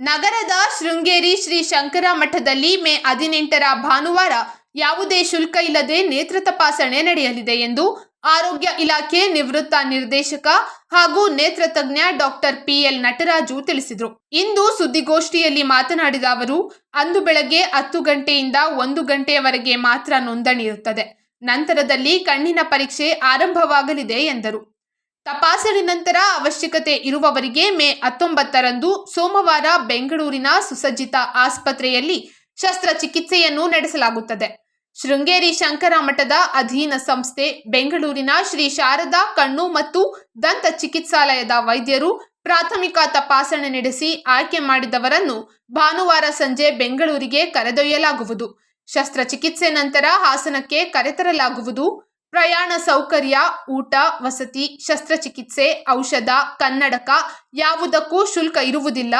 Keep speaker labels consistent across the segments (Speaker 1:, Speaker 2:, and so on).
Speaker 1: ನಗರದ ಶೃಂಗೇರಿ ಶ್ರೀ ಶಂಕರ ಮಠದಲ್ಲಿ ಮೇ ಹದಿನೆಂಟರ ಭಾನುವಾರ ಯಾವುದೇ ಶುಲ್ಕ ಇಲ್ಲದೆ ನೇತ್ರ ತಪಾಸಣೆ ನಡೆಯಲಿದೆ ಎಂದು ಆರೋಗ್ಯ ಇಲಾಖೆ ನಿವೃತ್ತ ನಿರ್ದೇಶಕ ಹಾಗೂ ನೇತ್ರ ತಜ್ಞ ಡಾಕ್ಟರ್ ಪಿಎಲ್ ನಟರಾಜು ತಿಳಿಸಿದರು. ಇಂದು ಸುದ್ದಿಗೋಷ್ಠಿಯಲ್ಲಿ ಮಾತನಾಡಿದ ಅವರು, ಅಂದು ಬೆಳಗ್ಗೆ ಹತ್ತು ಗಂಟೆಯಿಂದ ಒಂದು ಗಂಟೆಯವರೆಗೆ ಮಾತ್ರ ನೋಂದಣಿ ಇರುತ್ತದೆ. ನಂತರದಲ್ಲಿ ಕಣ್ಣಿನ ಪರೀಕ್ಷೆ ಆರಂಭವಾಗಲಿದೆ ಎಂದರು. ತಪಾಸಣೆ ನಂತರ ಅವಶ್ಯಕತೆ ಇರುವವರಿಗೆ ಮೇ ಹತ್ತೊಂಬತ್ತರಂದು ಸೋಮವಾರ ಬೆಂಗಳೂರಿನ ಸುಸಜ್ಜಿತ ಆಸ್ಪತ್ರೆಯಲ್ಲಿ ಶಸ್ತ್ರಚಿಕಿತ್ಸೆಯನ್ನು ನಡೆಸಲಾಗುತ್ತದೆ. ಶೃಂಗೇರಿ ಶಂಕರ ಮಠದ ಅಧೀನ ಸಂಸ್ಥೆ ಬೆಂಗಳೂರಿನ ಶ್ರೀ ಶಾರದಾ ಕಣ್ಣು ಮತ್ತು ದಂತ ಚಿಕಿತ್ಸಾಲಯದ ವೈದ್ಯರು ಪ್ರಾಥಮಿಕ ತಪಾಸಣೆ ನಡೆಸಿ ಆಯ್ಕೆ ಮಾಡಿದವರನ್ನು ಭಾನುವಾರ ಸಂಜೆ ಬೆಂಗಳೂರಿಗೆ ಕರೆದೊಯ್ಯಲಾಗುವುದು. ಶಸ್ತ್ರಚಿಕಿತ್ಸೆ ನಂತರ ಹಾಸನಕ್ಕೆ ಕರೆತರಲಾಗುವುದು. ಪ್ರಯಾಣ ಸೌಕರ್ಯ, ಊಟ, ವಸತಿ, ಶಸ್ತ್ರಚಿಕಿತ್ಸೆ, ಔಷಧ, ಕನ್ನಡಕ ಯಾವುದಕ್ಕೂ ಶುಲ್ಕ ಇರುವುದಿಲ್ಲ.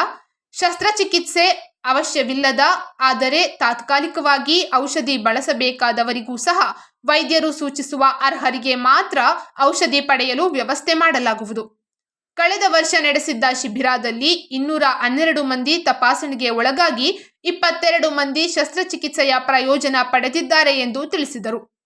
Speaker 1: ಶಸ್ತ್ರಚಿಕಿತ್ಸೆ ಅವಶ್ಯವಿಲ್ಲದ, ಆದರೆ ತಾತ್ಕಾಲಿಕವಾಗಿ ಔಷಧಿ ಬಳಸಬೇಕಾದವರಿಗೂ ಸಹ ವೈದ್ಯರು ಸೂಚಿಸುವ ಅರ್ಹರಿಗೆ ಮಾತ್ರ ಔಷಧಿ ಪಡೆಯಲು ವ್ಯವಸ್ಥೆ ಮಾಡಲಾಗುವುದು. ಕಳೆದ ವರ್ಷ ನಡೆಸಿದ್ದ ಶಿಬಿರದಲ್ಲಿ ಇನ್ನೂರ ಹನ್ನೆರಡು ಮಂದಿ ತಪಾಸಣೆಗೆ ಒಳಗಾಗಿ ಇಪ್ಪತ್ತೆರಡು ಮಂದಿ ಶಸ್ತ್ರಚಿಕಿತ್ಸೆಯ ಪ್ರಯೋಜನ ಪಡೆದಿದ್ದಾರೆ ಎಂದು ತಿಳಿಸಿದರು.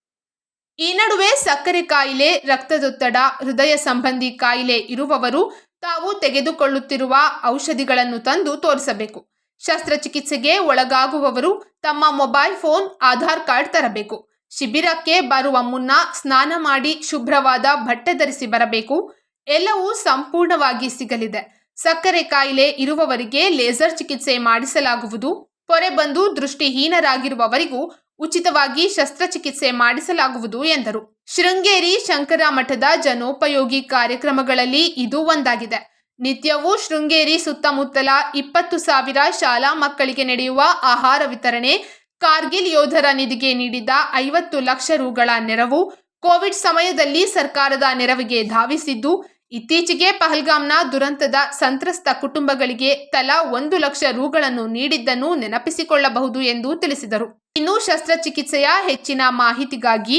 Speaker 1: ಈ ನಡುವೆ ಸಕ್ಕರೆ ಕಾಯಿಲೆ, ರಕ್ತದೊತ್ತಡ, ಹೃದಯ ಸಂಬಂಧಿ ಕಾಯಿಲೆ ಇರುವವರು ತಾವು ತೆಗೆದುಕೊಳ್ಳುತ್ತಿರುವ ಔಷಧಿಗಳನ್ನು ತಂದು ತೋರಿಸಬೇಕು. ಶಸ್ತ್ರಚಿಕಿತ್ಸೆಗೆ ಒಳಗಾಗುವವರು ತಮ್ಮ ಮೊಬೈಲ್ ಫೋನ್, ಆಧಾರ್ ಕಾರ್ಡ್ ತರಬೇಕು. ಶಿಬಿರಕ್ಕೆ ಬರುವ ಮುನ್ನ ಸ್ನಾನ ಮಾಡಿ ಶುಭ್ರವಾದ ಬಟ್ಟೆ ಧರಿಸಿ ಬರಬೇಕು. ಎಲ್ಲವೂ ಸಂಪೂರ್ಣವಾಗಿ ಸಿಗಲಿದೆ. ಸಕ್ಕರೆ ಕಾಯಿಲೆ ಇರುವವರಿಗೆ ಲೇಸರ್ ಚಿಕಿತ್ಸೆ ಮಾಡಿಸಲಾಗುವುದು. ಪೊರೆ ಬಂದು ದೃಷ್ಟಿಹೀನರಾಗಿರುವವರಿಗೂ ಉಚಿತವಾಗಿ ಶಸ್ತ್ರಚಿಕಿತ್ಸೆ ಮಾಡಿಸಲಾಗುವುದು ಎಂದರು. ಶೃಂಗೇರಿ ಶಂಕರ ಮಠದ ಜನೋಪಯೋಗಿ ಕಾರ್ಯಕ್ರಮಗಳಲ್ಲಿ ಇದು ಒಂದಾಗಿದೆ. ನಿತ್ಯವೂ ಶೃಂಗೇರಿ ಸುತ್ತಮುತ್ತಲ ಇಪ್ಪತ್ತು ಸಾವಿರ ಶಾಲಾ ಮಕ್ಕಳಿಗೆ ನಡೆಯುವ ಆಹಾರ ವಿತರಣೆ, ಕಾರ್ಗಿಲ್ ಯೋಧರ ನಿಧಿಗೆ ನೀಡಿದ ಐವತ್ತು ಲಕ್ಷ ರುಗಳ ನೆರವು, ಕೋವಿಡ್ ಸಮಯದಲ್ಲಿ ಸರ್ಕಾರದ ನೆರವಿಗೆ ಧಾವಿಸಿದ್ದು, ಇತ್ತೀಚೆಗೆ ಪಹಲ್ಗಾಮ್ನ ದುರಂತದ ಸಂತ್ರಸ್ತ ಕುಟುಂಬಗಳಿಗೆ ತಲಾ ಒಂದು ಲಕ್ಷ ರುಗಳನ್ನು ನೀಡಿದ್ದನ್ನು ನೆನಪಿಸಿಕೊಳ್ಳಬಹುದು ಎಂದು ತಿಳಿಸಿದರು. ಇನ್ನು ಶಸ್ತ್ರಚಿಕಿತ್ಸೆಯ ಹೆಚ್ಚಿನ ಮಾಹಿತಿಗಾಗಿ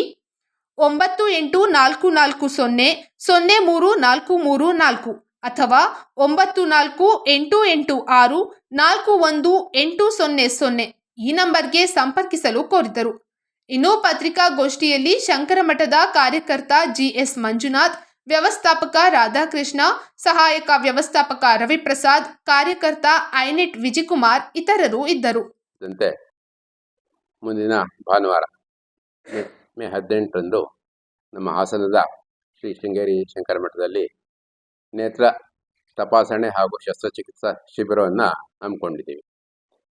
Speaker 1: ಒಂಬತ್ತು ಎಂಟು ನಾಲ್ಕು ನಾಲ್ಕು ಸೊನ್ನೆ ಸೊನ್ನೆ ಮೂರು ನಾಲ್ಕು ಮೂರು ನಾಲ್ಕು ಅಥವಾ ಒಂಬತ್ತು ನಾಲ್ಕು ಎಂಟು ಎಂಟು ಆರು ನಾಲ್ಕು ಒಂದು ಎಂಟು ಸೊನ್ನೆ ಸೊನ್ನೆ ಈ ನಂಬರ್ಗೆ ಸಂಪರ್ಕಿಸಲು ಕೋರಿದರು ಇನ್ನು ಪತ್ರಿಕಾಗೋಷ್ಠಿಯಲ್ಲಿ ಶಂಕರಮಠದ ಕಾರ್ಯಕರ್ತ ಜಿಎಸ್ ಮಂಜುನಾಥ್, ವ್ಯವಸ್ಥಾಪಕ ರಾಧಾಕೃಷ್ಣ, ಸಹಾಯಕ ವ್ಯವಸ್ಥಾಪಕ ರವಿಪ್ರಸಾದ್, ಕಾರ್ಯಕರ್ತ ಐನೆಟ್ ವಿಜಯಕುಮಾರ್ ಇತರರು ಇದ್ದರು.
Speaker 2: ಮುಂದಿನ ಭಾನುವಾರ, ಮೇ ಹದಿನೆಂಟರಂದು ನಮ್ಮ ಹಾಸನದ ಶ್ರೀ ಶೃಂಗೇರಿ ಶಂಕರ ಮಠದಲ್ಲಿ ನೇತ್ರ ತಪಾಸಣೆ ಹಾಗೂ ಶಸ್ತ್ರಚಿಕಿತ್ಸಾ ಶಿಬಿರವನ್ನು ಹಮ್ಮಿಕೊಂಡಿದ್ದೀವಿ.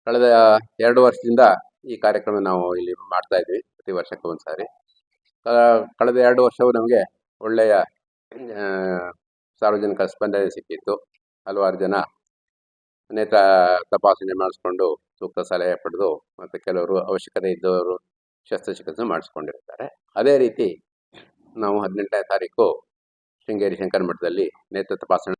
Speaker 2: ಕಳೆದ ಎರಡು ವರ್ಷದಿಂದ ಈ ಕಾರ್ಯಕ್ರಮ ನಾವು ಇಲ್ಲಿ ಮಾಡ್ತಾ ಇದ್ವಿ, ಪ್ರತಿ ವರ್ಷಕ್ಕೆ ಒಂದು ಸಾರಿ ಕಳೆದ ಎರಡು ವರ್ಷವೂ ನಮಗೆ ಒಳ್ಳೆಯ ಸಾರ್ವಜನಿಕ ಸ್ಪಂದನೆ ಸಿಕ್ಕಿತ್ತು. ಹಲವಾರು ಜನ ನೇತ್ರ ತಪಾಸಣೆ ಮಾಡಿಸ್ಕೊಂಡು ಸೂಕ್ತ ಸಲಹೆ ಪಡೆದು ಮತ್ತು ಕೆಲವರು ಅವಶ್ಯಕತೆ ಇದ್ದವರು ಶಸ್ತ್ರಚಿಕಿತ್ಸೆ ಮಾಡಿಸ್ಕೊಂಡಿರ್ತಾರೆ. ಅದೇ ರೀತಿ ನಾವು ಹದಿನೆಂಟನೇ ತಾರೀಕು ಶೃಂಗೇರಿ ಶಂಕರ ಮಠದಲ್ಲಿ ನೇತ್ರ ತಪಾಸಣೆ